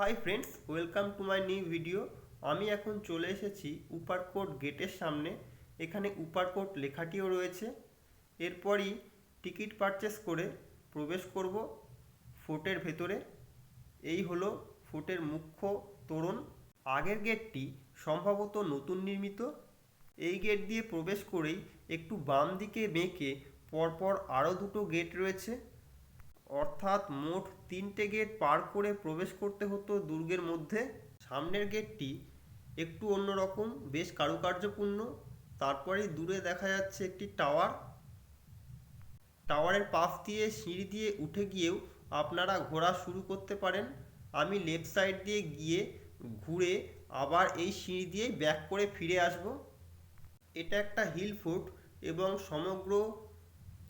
Hi friends welcome to my new video আমি এখন চলে এসেছি উপারকোট গেটের সামনে। এখানে উপারকোট লেখাটিও রয়েছে। এরপরই টিকিট পারচেস করে প্রবেশ করব ফোর্টের ভেতরে। এই হলো ফোর্টের মুখ্য তোরণ। আগের গেটটি সম্ভবত নতুন নির্মিত। এই গেট দিয়ে প্রবেশ করেই একটু বাম দিকে বেঁকে পরপর আরও দুটো গেট রয়েছে। অর্থাৎ মোট তিনটে গেট পার করে প্রবেশ করতে হতো দুর্গের মধ্যে। সামনের গেটটি একটু অন্যরকম বেশ কারুকার্যপূর্ণ। তারপরে দূরে দেখা যাচ্ছে একটি টাওয়ার। টাওয়ারের পাশ দিয়ে সিঁড়ি দিয়ে উঠে গিয়েও আপনারা ঘোরা শুরু করতে পারেন। আমি লেফট সাইড দিয়ে গিয়ে ঘুরে আবার এই সিঁড়ি দিয়ে ব্যাক করে ফিরে আসব। এটা একটা হিল ফোর্ট এবং সমগ্র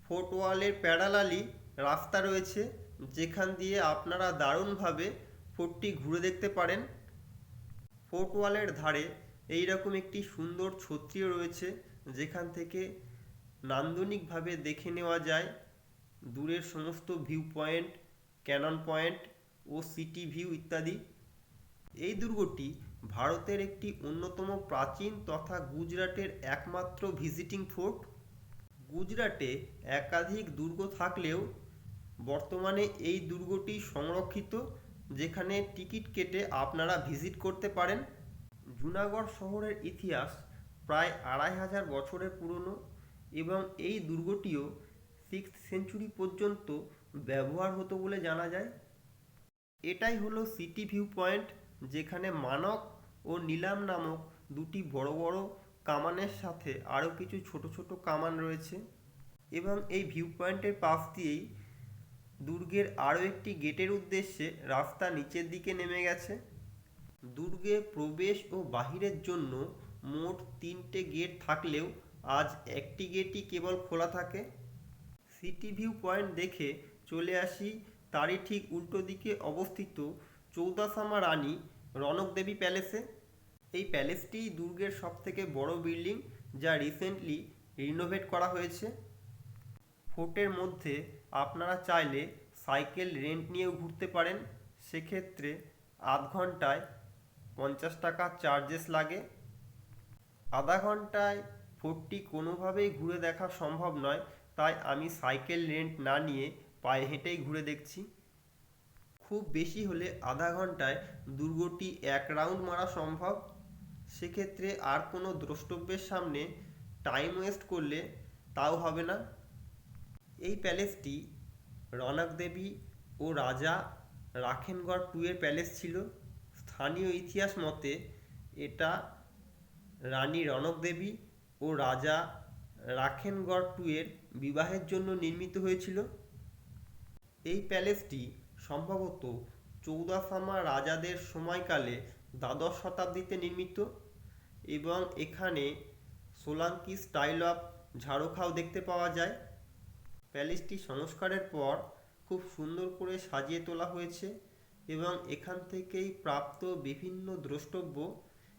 ফোর্ট ওয়ালের প্যারালালি রাস্তা রয়েছে। যেখান দিয়ে আপনারা দারুণভাবে ফোর্টটি ঘুরে দেখতে পারেন। ফোর্ট ওয়ালের ধারে এই রকম একটি সুন্দর ছত্রিও রয়েছে, যেখান থেকে নান্দনিকভাবে দেখে নেওয়া যায় দূরের সমস্ত ভিউ পয়েন্ট, ক্যানন পয়েন্ট ও সিটি ভিউ ইত্যাদি। এই দুর্গটি ভারতের একটি অন্যতম প্রাচীন তথা গুজরাটের একমাত্র ভিজিটিং ফোর্ট। গুজরাটে একাধিক দুর্গ থাকলেও বর্তমানে এই দুর্গটি সংরক্ষিত, যেখানে টিকিট কেটে আপনারা ভিজিট করতে পারেন। জুনাগড় শহরের ইতিহাস প্রায় আড়াই হাজার বছরের পুরনো এবং এই দুর্গটিও সিক্স সেঞ্চুরি পর্যন্ত ব্যবহার হতো বলে জানা যায়। এটাই হলো সিটি ভিউ পয়েন্ট যেখানে মানক ও নিলাম নামক দুটি বড় বড় কামানের সাথে আরও কিছু ছোট ছোট কামান রয়েছে। এবং এই ভিউ পয়েন্টের পাশ দিয়েই দুর্গের আরও একটি গেটের উদ্দেশ্যে রাস্তা নিচের দিকে নেমে গেছে। দুর্গে প্রবেশ ও বাহিরের জন্য মোট তিনটে গেট থাকলেও আজ একটি গেটই কেবল খোলা থাকে। সিটি ভিউ পয়েন্ট দেখে চলে আসি তারই ঠিক উল্টো দিকে অবস্থিত চৌদাসামা রানী রনক দেবী প্যালেসে। এই প্যালেসটি দুর্গের সবথেকে বড় বিল্ডিং যা রিসেন্টলি রিনোভেট করা হয়েছে। ফোর্টের মধ্যে আপনারা চাইলে সাইকেল রেন্ট নিয়েও ঘুরতে পারেন। সেক্ষেত্রে আধ ঘন্টায় পঞ্চাশ টাকা চার্জেস লাগে। আধা ঘন্টায় ফোর্টটি কোনোভাবেই ঘুরে দেখা সম্ভব নয়, তাই আমি সাইকেল রেন্ট না নিয়ে পায়ে হেঁটেই ঘুরে দেখছি। খুব বেশি হলে আধা ঘন্টায় দুর্গটি এক রাউন্ড মারা সম্ভব। সেক্ষেত্রে আর কোনো দ্রষ্টব্যের সামনে টাইম ওয়েস্ট করলে তাও হবে না। এই প্যালেসটি রনক দেবী ও রাজা রাখেনগড় টু এর প্যালেস ছিল। স্থানীয় ইতিহাস মতে এটা রানী রনক দেবী ও রাজা রাখেনগড় টু এর বিবাহের জন্য নির্মিত হয়েছিল। এই প্যালেসটি সম্ভবত চৌদাসামা রাজাদের সময়কালে দ্বাদশ শতাব্দীতে নির্মিত এবং এখানে সোলাঙ্কি স্টাইল অফ ঝাড়ুখাও দেখতে পাওয়া যায়। প্যালেসটি সংস্কারের পর খুব সুন্দর করে সাজিয়ে তোলা হয়েছে এবং এখান থেকেই প্রাপ্ত বিভিন্ন দ্রষ্টব্য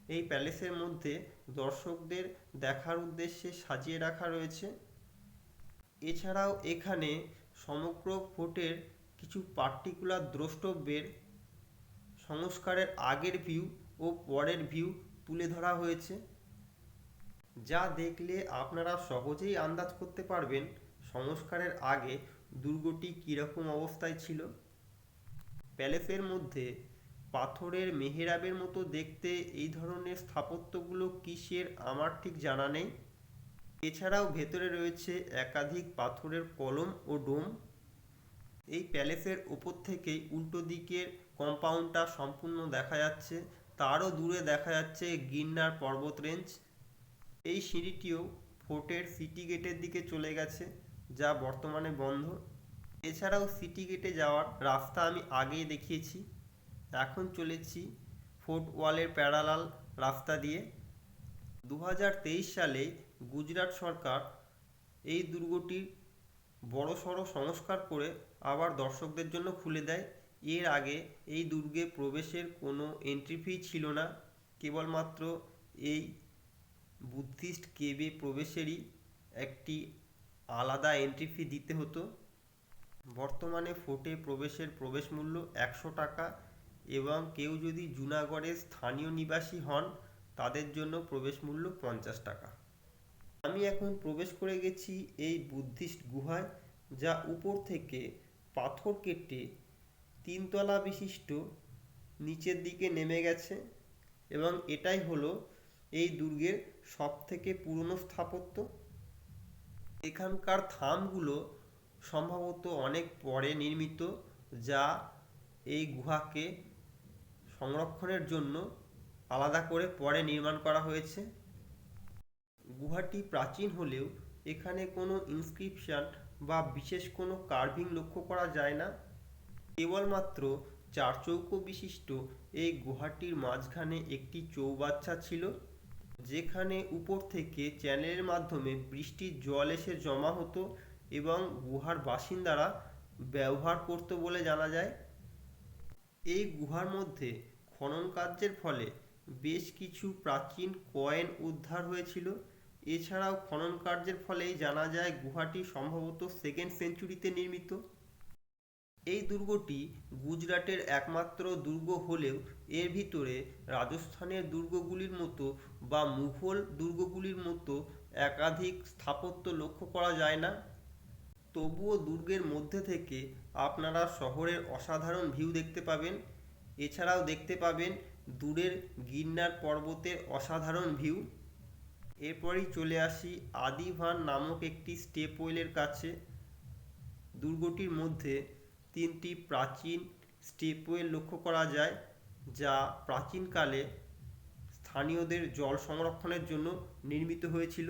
এই প্যালেসের মধ্যে দর্শকদের দেখার উদ্দেশ্যে সাজিয়ে রাখা রয়েছে। এছাড়াও এখানে সমগ্র ফোর্টের কিছু পার্টিকুলার দ্রষ্টব্যের সংস্কারের আগের ভিউ ও পরের ভিউ তুলে ধরা হয়েছে। যা দেখলে আপনারা সহজেই আন্দাজ করতে পারবেন সংস্কারের আগে দুর্গটি কীরকম অবস্থায় ছিল? প্যালেসের মধ্যে পাথরের মেহেরাবের মতো দেখতে এই ধরনের স্থাপত্যগুলো কিসের আমার ঠিক জানা নেই। এছাড়াও ভেতরে রয়েছে একাধিক পাথরের কলম ও ডোম। এই প্যালেসের ওপর থেকেই উল্টো দিকের কম্পাউন্ডটা সম্পূর্ণ দেখা যাচ্ছে। তারও দূরে দেখা যাচ্ছে গিন্নার পর্বত রেঞ্জ। এই সিঁড়িটিও ফোর্টের সিটি গেটের দিকে চলে গেছে। যা বর্তমানে বন্ধ। এছাড়াও সিটি গেটে যাওয়ার রাস্তা আমি আগেই দেখিয়েছি। এখন চলেছি ফোর্ট ওয়ালের প্যারালাল রাস্তা দিয়ে। দু হাজার তেইশ সালে গুজরাট সরকার এই দুর্গটির বড়সড় সংস্কার করে আবার দর্শকদের জন্য খুলে দেয়। এর আগে এই দুর্গে প্রবেশের কোনো এন্ট্রি ফি ছিল না। কেবলমাত্র এই বুদ্ধিস্ট কেবে প্রবেশেরই একটি আলাদা এন্ট্রি ফি দিতে হতো। বর্তমানে ফোর্টে প্রবেশের প্রবেশ মূল্য একশো টাকা এবং কেউ যদি জুনাগড়ের স্থানীয় নিবাসী হন, তাদের জন্য প্রবেশ মূল্য পঞ্চাশ টাকা। আমি এখন প্রবেশ করে গেছি এই বুদ্ধিস্ট গুহায়, যা উপর থেকে পাথর কেটে তিনতলা বিশিষ্ট নিচের দিকে নেমে গেছে এবং এটাই হলো এই দুর্গের সব থেকে পুরনো স্থাপত্য। এখানকার থামগুলো সম্ভবত অনেক পরে নির্মিত, যা এই গুহাকে সংরক্ষণের জন্য আলাদা করে পরে নির্মাণ করা হয়েছে। গুহাটি প্রাচীন হলেও এখানে কোনো ইনস্ক্রিপশন বা বিশেষ কোনো কার্ভিং লক্ষ্য করা যায় না। কেবলমাত্র চার চৌকো বিশিষ্ট এই গুহাটির মাঝখানে একটি চৌবাচ্চা ছিল। যেখানে উপর থেকে চ্যানেলের মাধ্যমে বৃষ্টির জল এসে জমা হতো এবং গুহার বাসিন্দারা ব্যবহার করতো বলে জানা যায়। এই গুহার মধ্যে খনন কার্যের ফলে বেশ কিছু প্রাচীন কয়েন উদ্ধার হয়েছিল। এছাড়াও খনন কার্যের ফলেই জানা যায় গুহাটি সম্ভবত সেকেন্ড সেঞ্চুরিতে নির্মিত। এই দুর্গটি গুজরাটের একমাত্র দুর্গ হলেও এর ভিতরে রাজস্থানের দুর্গগুলির মতো বা মুঘল দুর্গগুলির মতো একাধিক স্থাপত্য লক্ষ্য করা যায় না। তবুও দুর্গের মধ্যে থেকে আপনারা শহরের অসাধারণ ভিউ দেখতে পাবেন। এছাড়াও দেখতে পাবেন দূরের গিন্নার পর্বতের অসাধারণ ভিউ। এরপরই চলে আসি আদিভান নামক একটি স্টেপওয়েলের কাছে। দুর্গটির মধ্যে তিনটি প্রাচীন স্টেপওয়েল লক্ষ্য করা যায়। যা প্রাচীনকালে স্থানীয়দের জল সংরক্ষণের জন্য নির্মিত হয়েছিল।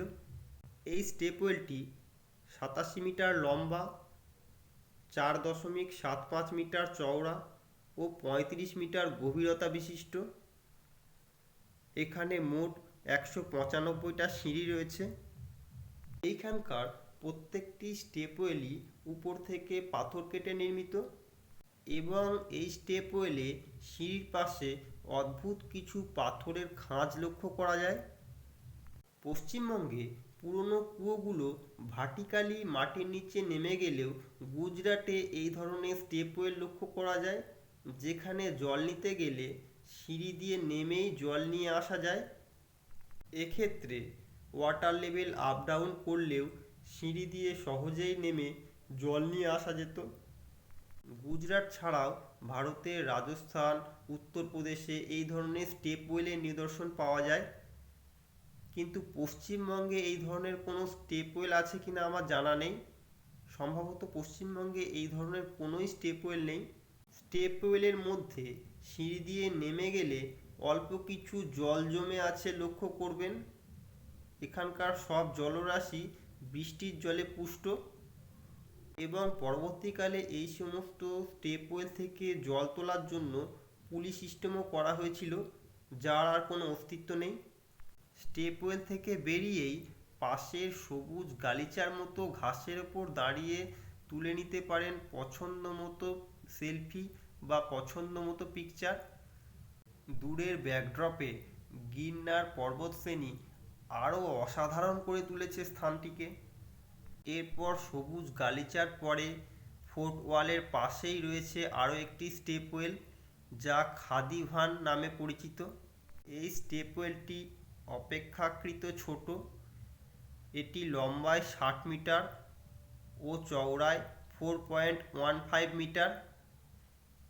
এই স্টেপওয়েলটি সাতাশি মিটার লম্বা, চার দশমিক সাত পাঁচ মিটার চওড়া ও পঁয়ত্রিশ মিটার গভীরতা বিশিষ্ট। এখানে মোট একশো পঁচানব্বইটা সিঁড়ি রয়েছে। এইখানকার প্রত্যেকটি স্টেপওয়েলই উপর থেকে পাথর কেটে নির্মিত। এবং এই স্টেপওয়েলে সিঁড়ির পাশে অদ্ভুত কিছু পাথরের খাঁজ লক্ষ্য করা যায়। পশ্চিমবঙ্গে পুরনো কুয়োগুলো ভার্টিক্যালি মাটির নিচে নেমে গেলেও গুজরাটে এই ধরনের স্টেপওয়েল লক্ষ্য করা যায়, যেখানে জল নিতে গেলে সিঁড়ি দিয়ে নেমেই জল নিয়ে আসা যায়। এক্ষেত্রে ওয়াটার লেভেল আপ ডাউন করলেও সিঁড়ি দিয়ে সহজেই নেমে জল নিয়ে আসা যেত। গুজরাট ছাড়াও ভারতের রাজস্থান, উত্তরপ্রদেশে এই ধরনের স্টেপ ওয়েলের নিদর্শন পাওয়া যায়। কিন্তু পশ্চিমবঙ্গে এই ধরনের কোনো স্টেপ ওয়েল আছে কিনা আমার জানা নেই। সম্ভবত পশ্চিমবঙ্গে এই ধরনের কোনোই স্টেপ ওয়েল নেই। স্টেপ ওয়েলের মধ্যে সিঁড়ি দিয়ে নেমে গেলে অল্প কিছু জল জমে আছে লক্ষ্য করবেন। এখানকার সব জলরাশি বৃষ্টির জলে পুষ্ট। এবং পরবর্তীকালে এই সমস্ত স্টেপওয়েল থেকে জল তোলার জন্য পুলি সিস্টেমও করা হয়েছিল, যার আর কোনো অস্তিত্ব নেই। স্টেপওয়েল থেকে বেরিয়েই পাশের সবুজ গালিচার মতো ঘাসের ওপর দাঁড়িয়ে তুলে নিতে পারেন পছন্দ মতো সেলফি বা পছন্দ মতো পিকচার দূরের ব্যাকড্রপে গিরনার পর্বতশ্রেণী আরও অসাধারণ করে তুলেছে স্থানটিকে। এরপর সবুজ গালিচার পরে ফোর্ট ওয়ালের পাশেই রয়েছে আরও একটি স্টেপওয়েল যা খাদিভান নামে পরিচিত। এই স্টেপওয়েলটি অপেক্ষাকৃত ছোট। এটি লম্বায় ষাট মিটার ও চওড়ায় four point one five meter.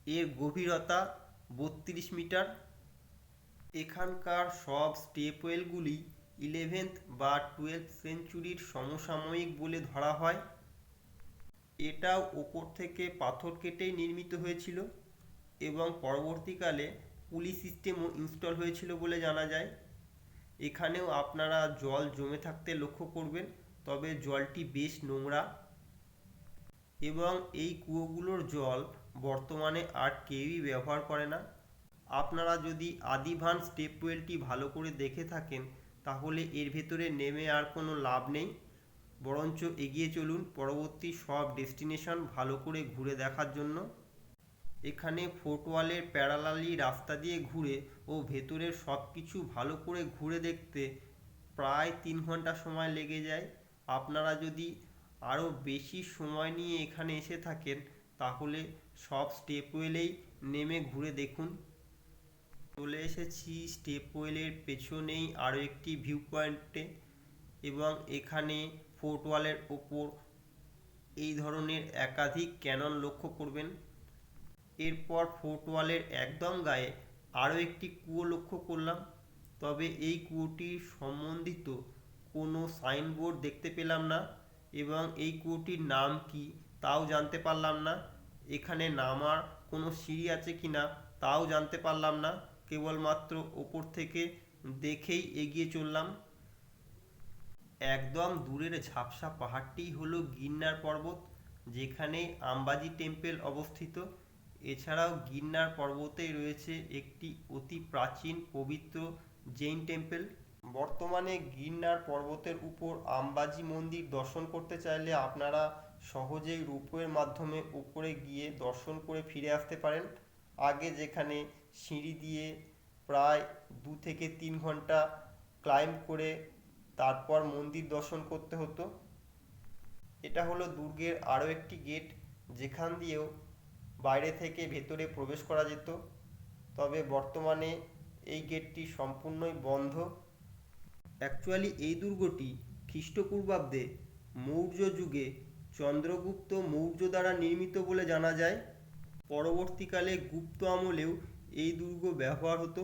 এর গভীরতা বত্রিশ মিটার। এখানকার সব স্টেপওয়েলগুলি ইলেভেন্থ বা টুয়েলভ সেঞ্চুরির সমসাময়িক বলে ধরা হয়। এটাও ওপর থেকে পাথর কেটেই নির্মিত হয়েছিল এবং পরবর্তীকালে পুলি সিস্টেমও ইনস্টল হয়েছিল বলে জানা যায়। এখানেও আপনারা জল জমে থাকতে লক্ষ্য করবেন, তবে জলটি বেশ নোংরা। এবং এই কুয়োগুলোর জল বর্তমানে আর কেউই ব্যবহার করে না। আপনারা যদি আদিভান স্টেপওয়েলটি ভালো করে দেখে থাকেন তাহলে এর ভেতরে নেমে আর কোনো লাভ নেই। বরঞ্চ এগিয়ে চলুন পরবর্তী সব ডেস্টিনেশন ভালো করে ঘুরে দেখার জন্য। এখানে ফোর্টওয়ালের প্যারালালি রাস্তা দিয়ে ঘুরে ও ভেতরের সব কিছু ভালো করে ঘুরে দেখতে প্রায় তিন ঘণ্টা সময় লেগে যায়। আপনারা যদি আরও বেশি সময় নিয়ে এখানে এসে থাকেন, তাহলে সব স্টেপওয়েলেই নেমে ঘুরে দেখুন। চলে এসেছি স্টেপওয়েলের পেছনেই আরও একটি ভিউ পয়েন্টে এবং এখানে ফোর্টওয়ালের ওপর এই ধরনের একাধিক ক্যানন লক্ষ্য করবেন। এরপর ফোর্টওয়ালের একদম গায়ে আরও একটি কুয়ো লক্ষ্য করলাম, তবে এই কুয়োটির সম্বন্ধিত কোনো সাইনবোর্ড দেখতে পেলাম না এবং এই কুয়োটির নাম কি তাও জানতে পারলাম না, এখানে নামার কোনো সিঁড়ি আছে কি না তাও জানতে পারলাম না। কেবলমাত্র ওপর থেকে দেখেই এগিয়ে চললাম। একদম দূরের ঝাপসা পাহাড়টি হলো গিরনার পর্বত, যেখানে আম্বাজি টেম্পল অবস্থিত। এছাড়াও গিন্নার পর্বতেই রয়েছে একটি অতি প্রাচীন পবিত্র জৈন টেম্পল। বর্তমানে গিরনার পর্বতের উপর আম্বাজি মন্দির দর্শন করতে চাইলে আপনারা সহজেই রূপওয়ের মাধ্যমে উপরে গিয়ে দর্শন করে ফিরে আসতে পারেন। আগে যেখানে সিঁড়ি দিয়ে প্রায় দু থেকে তিন ঘণ্টা ক্লাইম্ব করে তারপর মন্দির দর্শন করতে হতো। এটা হলো দুর্গের আরও একটি গেট যেখান দিয়েও বাইরে থেকে ভেতরে প্রবেশ করা যেত। তবে বর্তমানে এই গেটটি সম্পূর্ণই বন্ধ। অ্যাকচুয়ালি এই দুর্গটি খ্রিস্টপূর্বাব্দে মৌর্য যুগে চন্দ্রগুপ্ত মৌর্য দ্বারা নির্মিত বলে জানা যায়। পরবর্তীকালে গুপ্ত আমলেও এই দুর্গ ব্যবহার হতো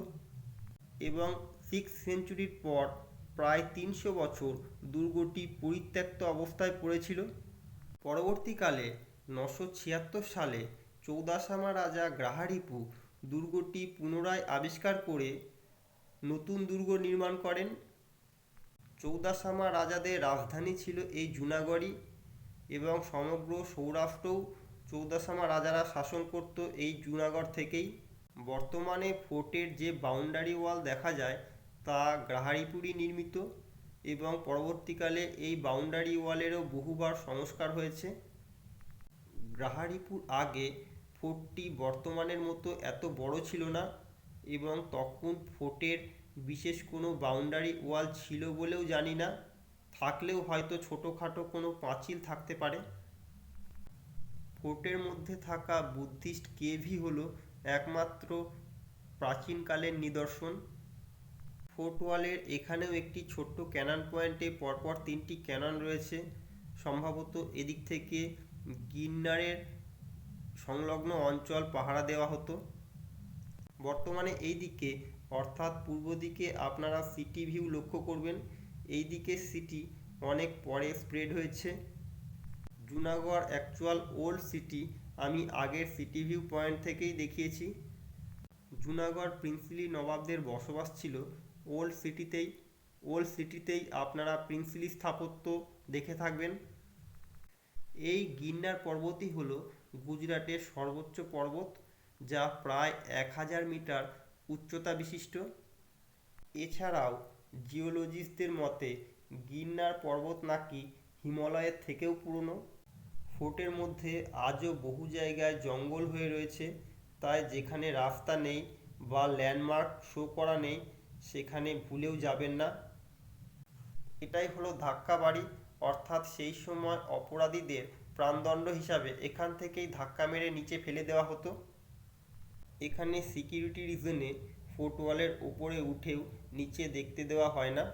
এবং সিক্স সেঞ্চুরির পর প্রায় তিনশো বছর দুর্গটি পরিত্যক্ত অবস্থায় পড়েছিল। পরবর্তীকালে নশো ছিয়াত্তর সালে চৌদাসামা রাজা গ্রাহারিপু দুর্গটি পুনরায় আবিষ্কার করে নতুন দুর্গ নির্মাণ করেন। চৌদাসামা রাজাদের রাজধানী ছিল এই জুনাগড়ই এবং সমগ্র সৌরাষ্ট্রও চৌদাসামা রাজারা শাসন করত এই জুনাগড় থেকেই। বর্তমানে ফোর্টের যে বাউন্ডারি ওয়াল দেখা যায়, তা গ্রাহারিপুরই নির্মিত এবং পরবর্তীকালে এই বাউন্ডারি ওয়ালেরও বহুবার সংস্কার হয়েছে। গ্রাহারিপুর আগে ফোর্টটি বর্তমানের মতো এত বড় ছিল না এবং তখন ফোর্টের বিশেষ কোনো বাউন্ডারি ওয়াল ছিল বলেও জানি না, থাকলেও হয়তো ছোটোখাটো কোনো পাঁচিল থাকতে পারে। ফোর্টের মধ্যে থাকা বুদ্ধিস্ট কেভই হলো একমাত্র প্রাচীনকালের নিদর্শন। ফোর্ট ওয়ালের এখানেও একটি ছোট্ট ক্যানন পয়েন্টে পরপর তিনটি ক্যানন রয়েছে। সম্ভবত এদিক থেকে গিন্নারের সংলগ্ন অঞ্চল পাহারা দেওয়া হতো। বর্তমানে এই দিকে, অর্থাৎ পূর্ব দিকে, আপনারা সিটি ভিউ লক্ষ্য করবেন। এই দিকে সিটি অনেক পরে স্প্রেড হয়েছে। জুনাগড় অ্যাকচুয়াল ওল্ড সিটি আমি আগের সিটি ভিউ পয়েন্ট থেকেই দেখিয়েছি। জুনাগড় প্রিন্সিলি নবাবদের বসবাস ছিল ওল্ড সিটিতেই। ওল্ড সিটিতেই আপনারা প্রিন্সিলি স্থাপত্য দেখে থাকবেন। এই গিন্নার পর্বতই হল গুজরাটের সর্বোচ্চ পর্বত, যা প্রায় এক হাজার মিটার উচ্চতা বিশিষ্ট। এছাড়াও জিওলজিস্টদের মতে গিরনার পর্বত নাকি হিমালয়ের থেকেও পুরনো। ফোর্টের মধ্যে আজও বহু জায়গায় জঙ্গল হয়ে রয়েছে, তাই যেখানে রাস্তা নেই বা ল্যান্ডমার্ক শো করা নেই, সেখানে ভুলেও যাবেন না। এটাই হলো ধাক্কা বাড়ি, অর্থাৎ সেই সময় অপরাধীদের প্রাণদণ্ড হিসাবে এখান থেকেই ধাক্কা মেরে নিচে ফেলে দেওয়া হতো। এখানে সিকিউরিটি রিজনে ফোর্টওয়ালের ওপরে উঠেও নিচে দেখতে দেওয়া হয় না।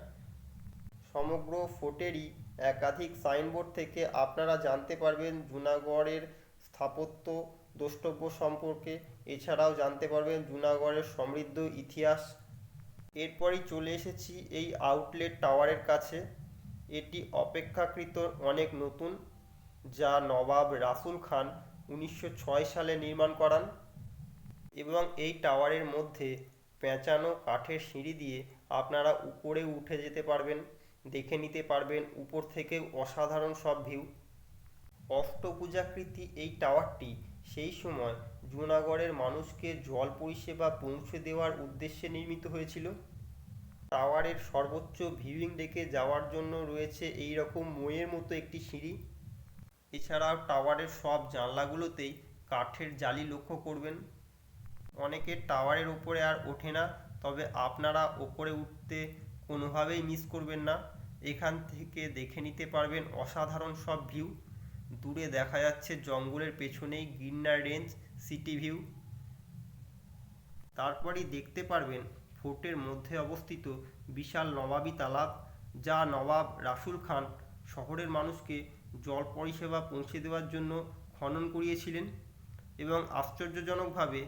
সমগ্র ফোর্টেরই একাধিক সাইনবোর্ড থেকে আপনারা জানতে পারবেন জুনাগড়ের স্থাপত্য দ্রষ্টব্য সম্পর্কে। এছাড়াও জানতে পারবেন জুনাগড়ের সমৃদ্ধ ইতিহাস। এরপরই চলে এসেছি এই আউটলেট টাওয়ারের কাছে। এটি অপেক্ষাকৃত অনেক নতুন, যা নবাব রাসুল খান উনিশশো ছয় সালে নির্মাণ করান এবং এই টাওয়ারের মধ্যে পেঁচানো কাঠের সিঁড়ি দিয়ে আপনারা উপরে উঠে যেতে পারবেন। দেখে নিতে পারবেন উপর থেকে অসাধারণ সব ভিউ অষ্টপূজাকৃতি এই টাওয়ারটি সেই সময় জুনাগড়ের মানুষকে জল পরিষেবা পৌঁছে দেওয়ার উদ্দেশ্যে নির্মিত হয়েছিল। টাওয়ারের সর্বোচ্চ ভিউইং ডেকে যাওয়ার জন্য রয়েছে এই রকম মইয়ের মতো একটি সিঁড়ি। এছাড়াও টাওয়ারের সব জানলাগুলোতেই কাঠের জালি লক্ষ্য করবেন। অনেকে টাওয়ারের ওপরে আর ওঠে না, তবে আপনারা ওপরে উঠতে কোনোভাবেই মিস করবেন না। এখান থেকে দেখে নিতে পারবেন অসাধারণ সব ভিউ দূরে দেখা যাচ্ছে জঙ্গলের পেছনেই গিন্নার রেঞ্জ সিটি ভিউ তারপরেই দেখতে পারবেন ফোর্টের মধ্যে অবস্থিত বিশাল নবাবী তালাব, যা নবাব রাসুল খান শহরের মানুষকে জল পরিষেবা পৌঁছে দেওয়ার জন্য খনন করিয়েছিলেন এবং আশ্চর্যজনকভাবে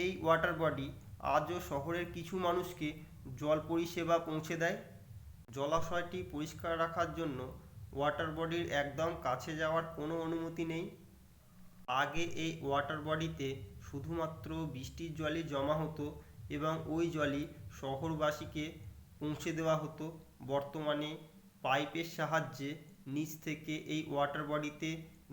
এই ওয়াটার বডি আজও শহরের কিছু মানুষকে জল পরিষেবা পৌঁছে দেয়। জলাশয়টি পরিষ্কার রাখার জন্য ওয়াটার বডির একদম কাছে যাওয়ার কোনো অনুমতি নেই। আগে এই ওয়াটার বডিতে শুধুমাত্র বৃষ্টির জলই জমা হতো এবং ওই জলই শহরবাসীকে পৌঁছে দেওয়া হতো। বর্তমানে পাইপের সাহায্যে নিচ থেকে এই ওয়াটার বডিতে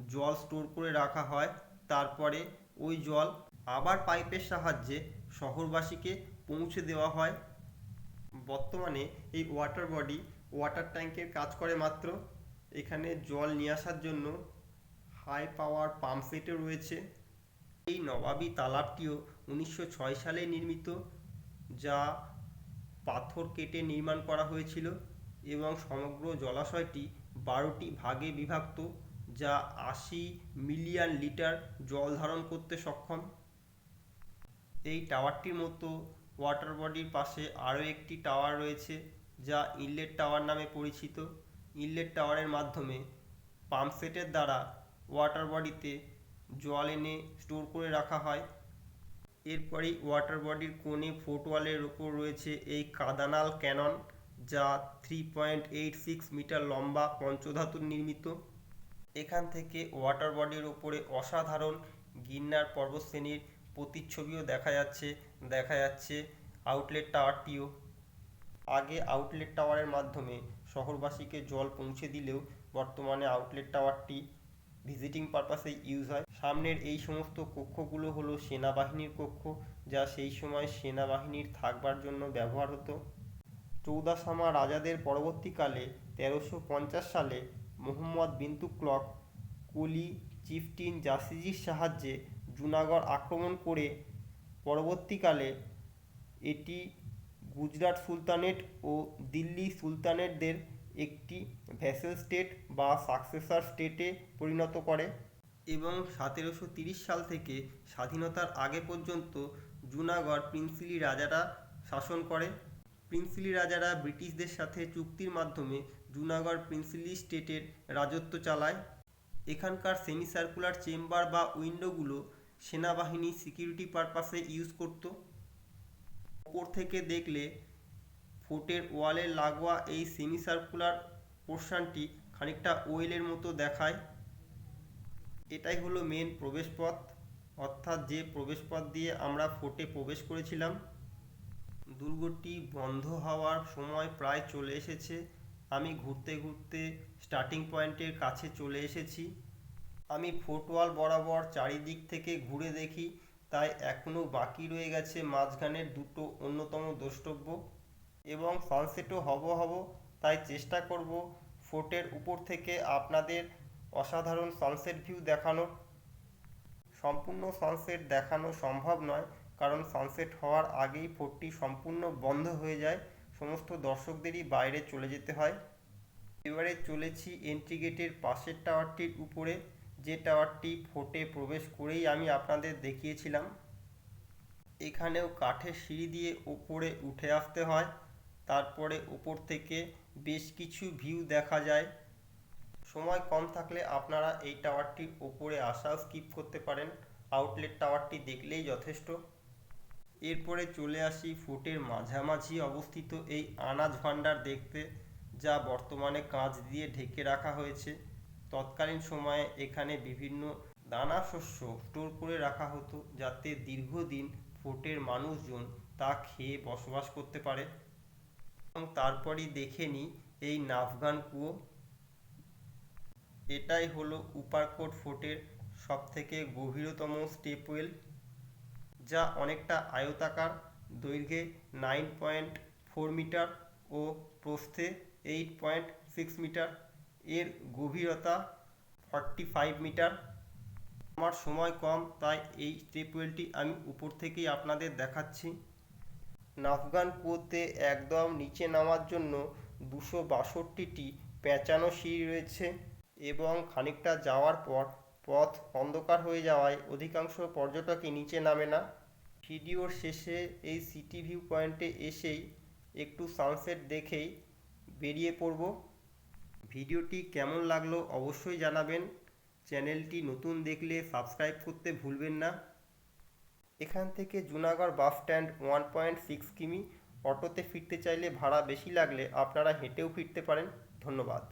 জল স্টোর করে রাখা হয়। তারপরে ওই জল আবার পাইপের সাহায্যে শহরবাসীকে পৌঁছে দেওয়া হয়। বর্তমানে এই ওয়াটার বডি ওয়াটার ট্যাঙ্কের কাজ করে মাত্র। এখানে জল নিয়ে আসার জন্য হাই পাওয়ার পাম্প সেটও রয়েছে। এই নবাবী তালাবটিও উনিশশো ছয় সালে নির্মিত, যা পাথর কেটে নির্মাণ করা হয়েছিল এবং সমগ্র জলাশয়টি বারোটি ভাগে বিভক্ত, যা আশি মিলিয়ন লিটার জল ধারণ করতে সক্ষম। এই টাওয়ারটির মতো ওয়াটার বডির পাশে আরও একটি টাওয়ার রয়েছে, যা ইনলেট টাওয়ার নামে পরিচিত। ইনলেট টাওয়ারের মাধ্যমে পাম্পসেটের দ্বারা ওয়াটার বডিতে জল এনে স্টোর করে রাখা হয়। এরপরেই ওয়াটার বডির কোণে ফুটওয়ালের ওপর রয়েছে এই কাদানাল ক্যানন যা three point eight six meter লম্বা পঞ্চধাতুর নির্মিত। এখান থেকে ওয়াটার বডির ওপরে অসাধারণ গিন্নার পর্বতশ্রেণীর প্রতিচ্ছবিও দেখা যাচ্ছে দেখা যাচ্ছে আউটলেট টাওয়ারটিও আগে আউটলেট টাওয়ারের মাধ্যমে শহরবাসীকে জল পৌঁছে দিলেও বর্তমানে আউটলেট টাওয়ারটি ভিজিটিং পারপাসে ইউজ হয়। সামনের এই সমস্ত কক্ষগুলো হলো সেনাবাহিনীর কক্ষ, যা সেই সময় সেনাবাহিনীর থাকবার জন্য ব্যবহার হতো। চৌদাসামা রাজাদের পরবর্তীকালে তেরোশো পঞ্চাশ সালে মোহাম্মদ বিন তুগলক কুলি চিফটিন জাসিজির সাহায্যে জুনাগড় আক্রমণ করে পরবর্তীকালে এটি গুজরাট সুলতানেট ও দিল্লি সুলতানেটদের একটি ভ্যাসেল স্টেট বা সাকসেসার স্টেটে পরিণত করে এবং সতেরোশো তিরিশ সাল থেকে স্বাধীনতার আগে পর্যন্ত জুনাগড় প্রিন্সিলি রাজারা শাসন করে। প্রিন্সিলি রাজারা ব্রিটিশদের সাথে চুক্তির মাধ্যমে জুনাগড় প্রিন্সিলি স্টেটের রাজত্ব চালায়। এখানকার সেমি সার্কুলার চেম্বার বা উইন্ডোগুলো সেনাবাহিনী সিকিউরিটি পারপাসে ইউজ করত। ওপর থেকে দেখলে ফোর্টের ওয়ালে লাগোয়া এই সেমি সার্কুলার পোর্শনটি খানিকটা ওয়েলের মতো দেখায়। এটাই হলো মেন প্রবেশপথ, অর্থাৎ যে প্রবেশপথ দিয়ে আমরা ফোর্টে প্রবেশ করেছিলাম। দুর্গটি বন্ধ হওয়ার সময় প্রায় চলে এসেছে। আমি ঘুরতে ঘুরতে স্টার্টিং পয়েন্টের কাছে চলে এসেছি। আমি ফোর্টওয়াল বরাবর চারিদিক থেকে ঘুরে দেখি, তাই এখনও বাকি রয়ে গেছে মাঝখানের দুটো অন্যতম দ্রষ্টব্য। এবং সানসেটও হব হব, তাই চেষ্টা করব ফোর্টের উপর থেকে আপনাদের অসাধারণ সানসেট ভিউ দেখানোর। সম্পূর্ণ সানসেট দেখানো সম্ভব নয়, কারণ সানসেট হওয়ার আগেই ফোর্টটি সম্পূর্ণ বন্ধ হয়ে যায়, সমস্ত দর্শকদেরই বাইরে চলে যেতে হয়। এবারে চলেছি এন্ট্রি গেটের পাশের টাওয়ারটির উপরে। যে টাওয়ারটি ফোর্টে প্রবেশ করেই আমি আপনাদের দেখিয়েছিলাম। এখানেও কাঠের সিঁড়ি দিয়ে ওপরে উঠে আসতে হয়। তারপরে ওপর থেকে বেশ কিছু ভিউ দেখা যায়। সময় কম থাকলে আপনারা এই টাওয়ারটির ওপরে আসাও স্কিপ করতে পারেন। আউটলেট টাওয়ারটি দেখলেই যথেষ্ট। এরপরে চলে আসি ফোর্টের মাঝামাঝি অবস্থিত এই আনাজ ভাণ্ডার দেখতে, যা বর্তমানে কাঁচ দিয়ে ঢেকে রাখা হয়েছে। তৎকালীন সময়ে এখানে বিভিন্ন দানা শস্য স্টোর করে রাখা হতো যাতে দীর্ঘদিন ফোর্টের মানুষজন তা খেয়ে বসবাস করতে পারে। এবং তারপরই দেখে নিই এই নাফগান কুয়ো। এটাই হলো উপারকোট ফোর্টের সবথেকে গভীরতম স্টেপওয়েল, যা অনেকটা আয়তাকার, দৈর্ঘ্যে নাইন পয়েন্ট ফোর মিটার ও প্রস্থে এইট পয়েন্ট সিক্স মিটার। এর গভীরতা ফর্টি ফাইভ মিটার। আমার সময় কম, তাই এই স্টেপওয়েলটি আমি উপর থেকেই আপনাদের দেখাচ্ছি। নাফগান কুয়োতে একদম নিচে নামার জন্য দুশো বাষট্টিটি পেঁচানো সিঁড়ি রয়েছে এবং খানিকটা যাওয়ার পর পথ অন্ধকার হয়ে যাওয়ায় অধিকাংশ পর্যটকই নিচে নামে না। ভিডিওর শেষে এই সিটি ভিউ পয়েন্টে এসেই একটু সানসেট দেখেই বেরিয়ে পড়ব। ভিডিওটি কেমন লাগল অবশ্যই জানাবেন। চ্যানেলটি নতুন দেখলে সাবস্ক্রাইব করতে ভুলবেন না। এখান থেকে Junagadh bus stand one point six কিমি অটোতে ফিরতে চাইলে ভাড়া বেশি লাগলে আপনারা হেঁটেও ফিরতে পারেন। ধন্যবাদ।